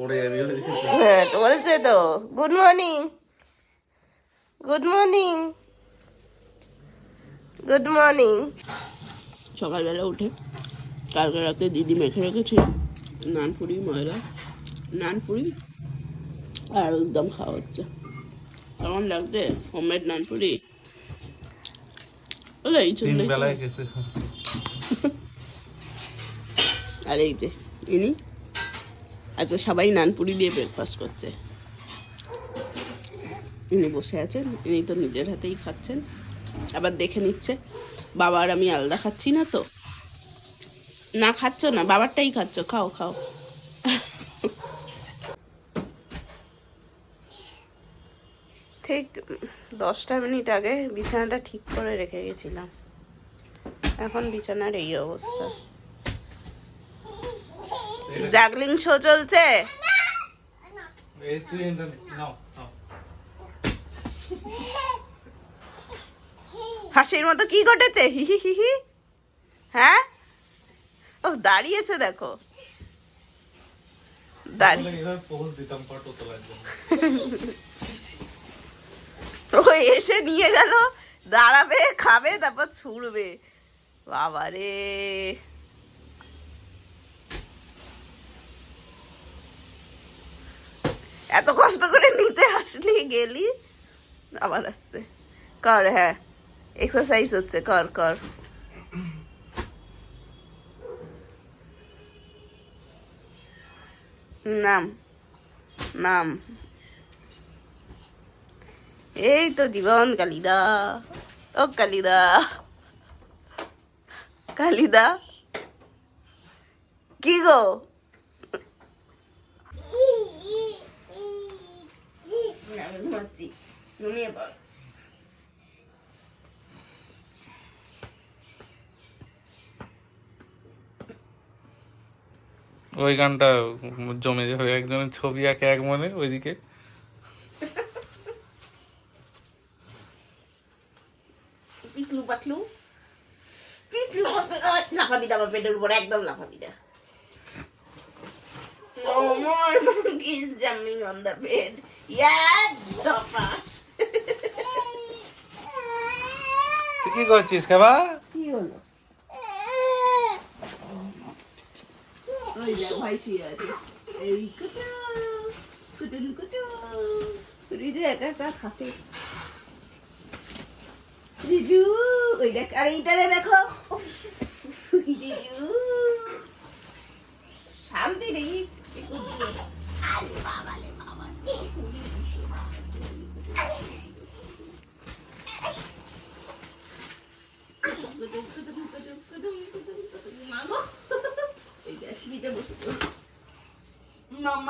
পড়ে যাবি হ্যাঁ বলছে তো good morning good morning good morning সকালবেলা উঠে কালকে রাতে দিদি মেখে রেখেছে নানপুরি ময়দা নানপুরি আর একদম খাওয়া হচ্ছে। কেমন লাগছে? হোমমেড নানপুরি? আর এই যে ইনি আচ্ছা সবাই নানপুরি দিয়ে ব্রেকফাস্ট করছে। ইনি বসে আছেন, ইনি তো নিজের হাতেই খাচ্ছেন। আবার দেখে নিচ্ছে, বাবা আর আমি আলাদা খাচ্ছি না তো। না খাচ্ছ না, বাবারটাই খাচ্ছ, খাও খাও। ঠিক দশটা মিনিট আগে বিছানাটা ঠিক করে রেখে গেছিলাম। এখন বিছানার এই অবস্থা। জাগলিং শো চলছে। হাসির মতো কি ঘটেছে? হি হি হি হি। হ্যাঁ? ও দাঁড়িয়েছে দেখো। ও এসে নিয়ে গেল দাঁড়াবে খাবে তারপর ছুড়বে। বাবা রে এত কষ্ট করে নিতে আসলি গেলি? আবার আসছে। কর হ্যাঁ। এক্সারসাইজ হচ্ছে, কর কর। নাম নাম। এই তো জীবন, কালিদা। ও, কালিদা। কালিদা। কি গো? ঘুমিয়ে পড় ওই গানটা জমে যাবে একজনের ছবি আঁকে এক মনে ওইদিকে। পিকলু পাকলু পিকলু লাফাবি না আমার পেটের উপর একদম লাফাবি না। No more monkeys jumping on the bed. তুই কি করছিস খাবা? কি হলো? ওই দেখ ভাই শুয়ে আছে এই কুটু কুটুন কুটু রিজু একা একা খাতে রিজু ওই দেখ আর এইটারে দেখো উফ, রিজু শান্তি রে আরে বাবা রে বাবা Mama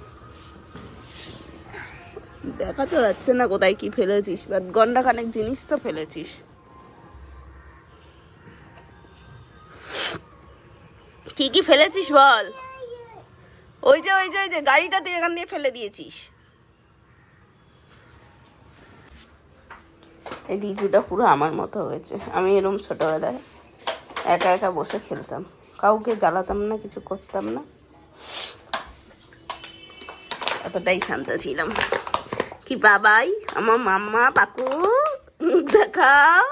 দেখা তো যাচ্ছে না কোথায় কি ফেলেছিস। বাট গন্ডা খানেক জিনিস তো ফেলেছিস। কি কি ফেলেছিস বল? ওই যে ওই যে ওই যে, গাড়িটা তুই এখান দিয়ে ফেলে দিয়েছিস। এই লিচুটা পুরো আমার মতো হয়েছে। আমি এরম ছোটবেলায় একা একা বসে খেলতাম। কাউকে জ্বালাতাম না, কিছু করতাম না। এতটাই শান্ত ছিলাম। কি বাবাই? আমার মাম্মা পাকু দেখাও।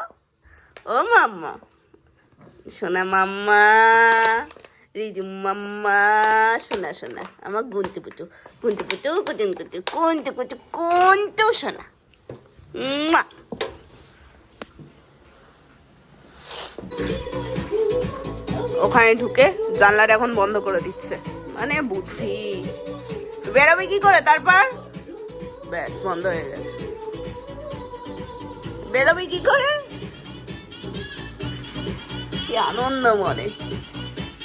ও মাম্মা, সোনা মাম্মা, রিজু মাম্মা, সোনা সোনা, আমার গুনতু পুটু গুনতু পুটু কুতুন কুতু কুন্তু কুতু কুন্তু সোনা। মা ওখানে ঢুকে জানলাটা এখন বন্ধ করে দিচ্ছে। মানে বুদ্ধি। বেরোবে কি করে তারপর? ব্যাস, বন্ধ হয়ে গেছে। বেরোবি কি করে? কি আনন্দ মনে,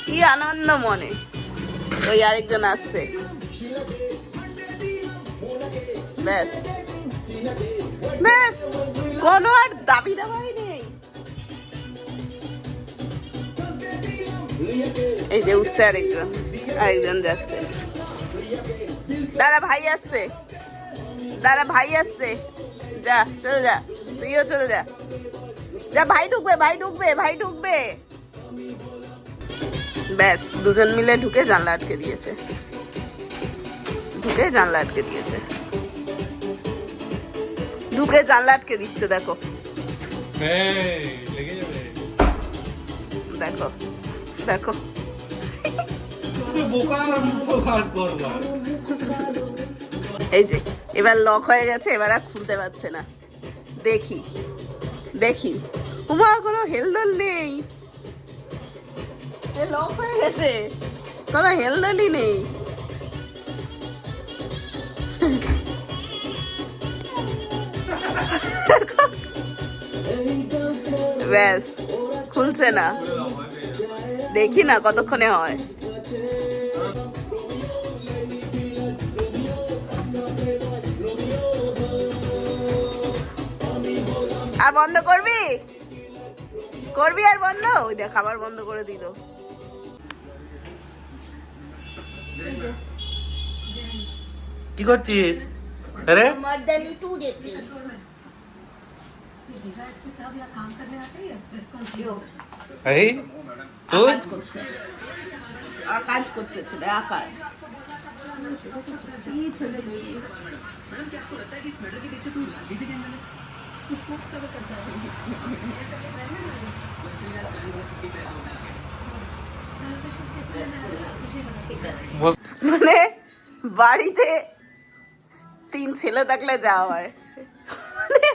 কি আনন্দ মনে। ওই আরেকজন আসছে। ব্যাস। ব্যাস, কোনো আর দাবি দাবাই নেই। এই যে উঠছে আরেকজন আরেকজন যাচ্ছে। দাঁড়া, ভাই আসছে। দাঁড়া, ভাই আসছে। যা, চলে যা। তুইও চলে যা। যা, ভাই ঢুকবে ভাই ঢুকবে ভাই ঢুকবে। ব্যাস, দুজন মিলে ঢুকে জানলা আটকে দিয়েছে। ঢুকে জানলা আটকে দিয়েছে। ঢুকে জানলা আটকে দিচ্ছে, দেখো। দেখো দেখো। বোকা এই যে, এবার লক হয়ে গেছে, এবার আর খুলতে পারছে না। দেখি দেখি। উমা, কোনো হেলদোল নেই। লক হয়ে গেছে। কোনো হেলদোলই নেই। ব্যাস, খুলছে না। দেখি না কতক্ষণে হয়। আর বন্ধ করবি? করবি আর বন্ধ? ওই দেখ আবার বন্ধ করে দিল। কি করছিস? আরে? এই তুই? কাজ করছে। আর কাজ করছে ছেলে আকাজ মানে বাড়িতে তিন ছেলে থাকলে যা হয়। মানে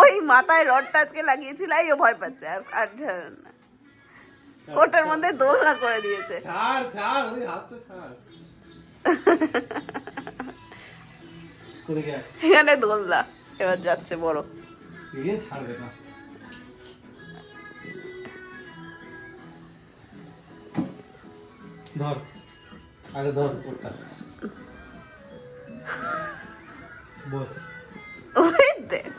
ওই মাথায় রডটা আজকে লাগিয়েছিল ও ভয় পাচ্ছে আর আর ওটার মধ্যে দোলনা করে দিয়েছে। এখানে দোলনা এবার যাচ্ছে বড়। এ ছাড়বে না ধর আগে ধর ওটা বস ওই দেখ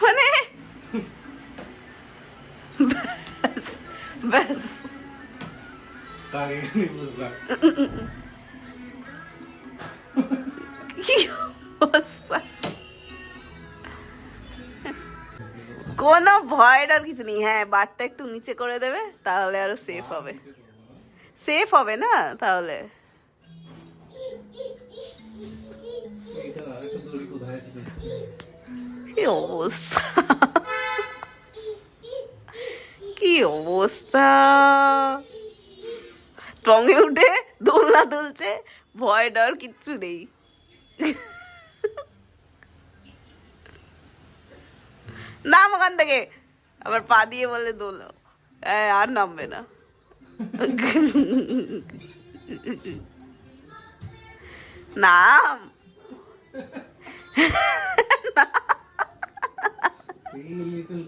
মানে ব্যাস ব্যাস তার আগে বুঝলাম কি অবস্থা কোনো ভয়ের আর কিছু নেই। হ্যাঁ বারটা একটু নিচে করে দেবে, তাহলে আরও সেফ হবে। সেফ হবে না, তাহলে? কি অবস্থা? কি অবস্থা? টঙে উঠে দোলনা দুলছে, ভয় ডর কিচ্ছু নেই। নাম ওখান থেকে। আবার পা দিয়ে বলে দোল আর নামবে না। নাম। Little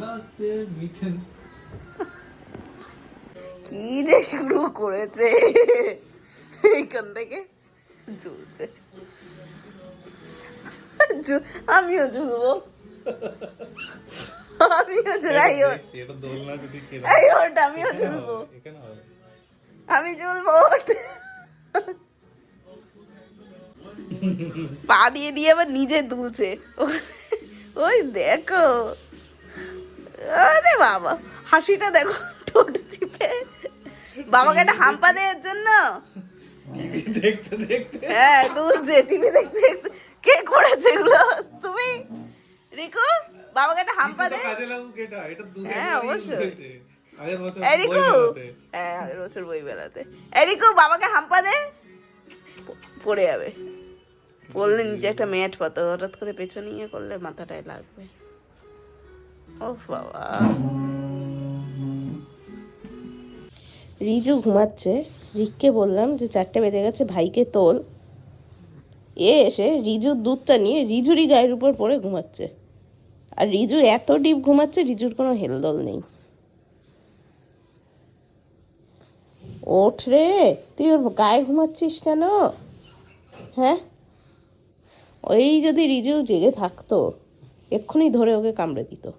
lost their mittens. কি যে শুরু করেছে? এইখান থেকে ঝুলছে। আমিও ঝুলবো। আমিও ঝুলাই এই ওট আমিও ঝুলবো। আমি ঝুলবো ওট পা দিয়ে দিয়ে আবার নিজে দুলছে। ওই দেখো। আরে বাবা হাসিটা দেখো। বাবাকে একটা হাম্পা দেওয়ার জন্য? দেখতে দেখতে। হ্যাঁ দুলছে টিভি দেখতে দেখতে। কে করেছে এগুলো? তুমি? রিকু বাবাকে একটা হাম্পা দে। কাজে লাগুক এটা এটা দু হ্যাঁ, অবশ্যই। আগের বছর। হ্যাঁ আগের বছর বই বেলাতে বাবাকে হাম্পা দে। পড়ে যাবে। বললে নিচে একটা ম্যাট পাতো হঠাৎ করে পেছনে নিয়ে করলে মাথাটায় লাগবে। ও বাবা। রিজু ঘুমাচ্ছে। রিককে বললাম যে, চারটে বেজে গেছে, ভাইকে তোল। এ এসে রিজুর দুধটা নিয়ে রিজুরই গায়ের উপর পড়ে ঘুমাচ্ছে। আর রিজু এত ডিপ ঘুমাচ্ছে, রিজুর কোনো হেলদোল নেই। ওঠ রে, তুই ওর গায়ে ঘুমাচ্ছিস কেন? হ্যাঁ? ওই যদি রিজু জেগে থাকতো, এক্ষুনি ধরে ওকে কামড়ে দিত।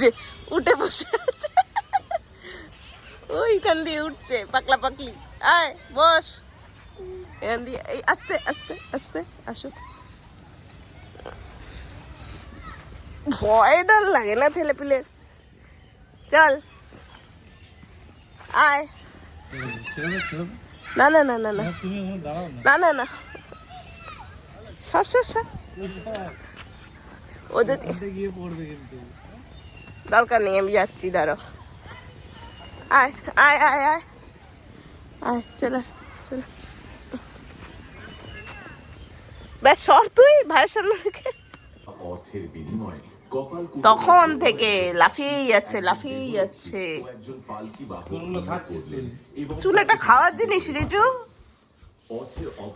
যে উঠে বসে আছে। ওইখান দিয়ে উঠছে পাকলা পাকলি আয়, বস। এখান দিয়ে, এই আস্তে আস্তে আস্তে, আসো। ভয় ডর লাগে না ছেলে পিলের চল। আয়। না না না না না। না না না। সর সর সর। ও যদি গিয়ে পড়বে কিন্তু দরকার নেই আমি যাচ্ছি দাঁড়ো আয় আয় আয় আয়। আয় চলে চলে। ব্যাস সর তুই ভাইয়ের সামনে তখন থেকে লাফিয়েই যাচ্ছে লাফিয়েই যাচ্ছে। চুল একটা খাওয়ার জিনিস রিজু।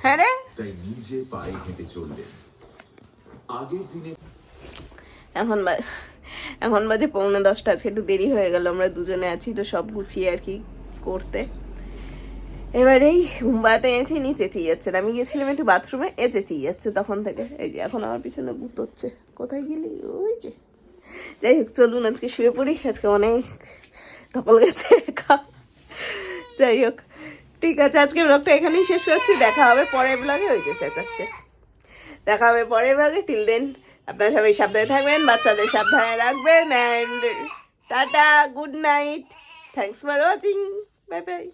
হ্যাঁ রে। নিজে পায়ে হেঁটে চললেন। আগের দিনে এখন এখন বাজে পৌনে দশটা, আজকে একটু দেরি হয়ে গেল, আমরা দুজনে আছি, তো সব গুছিয়ে আর কি করতে। এবার এই ঘুমবাতে এসে নি চেঁচিয়ে যাচ্ছে আমি গেছিলাম একটু বাথরুমে, এ চেঁচিয়ে যাচ্ছে তখন থেকে। এই যে এখন আমার পিছনে গুতোচ্ছে। কোথায় গেলি? ওই যে। যাই হোক, চলুন আজকে শুয়ে পড়ি, আজকে অনেক ধকল গেছে যাই হোক, ঠিক আছে আজকে ব্লগটা এখানেই শেষ করছি, দেখা হবে পরের ব্লগে ওই যে চেঁচাচ্ছে। দেখা হবে পরের ভাগে টিল দেন আপনারা সবাই সাবধানে থাকবেন, বাচ্চাদের সাবধানে রাখবেন and tata good night thanks for watching bye bye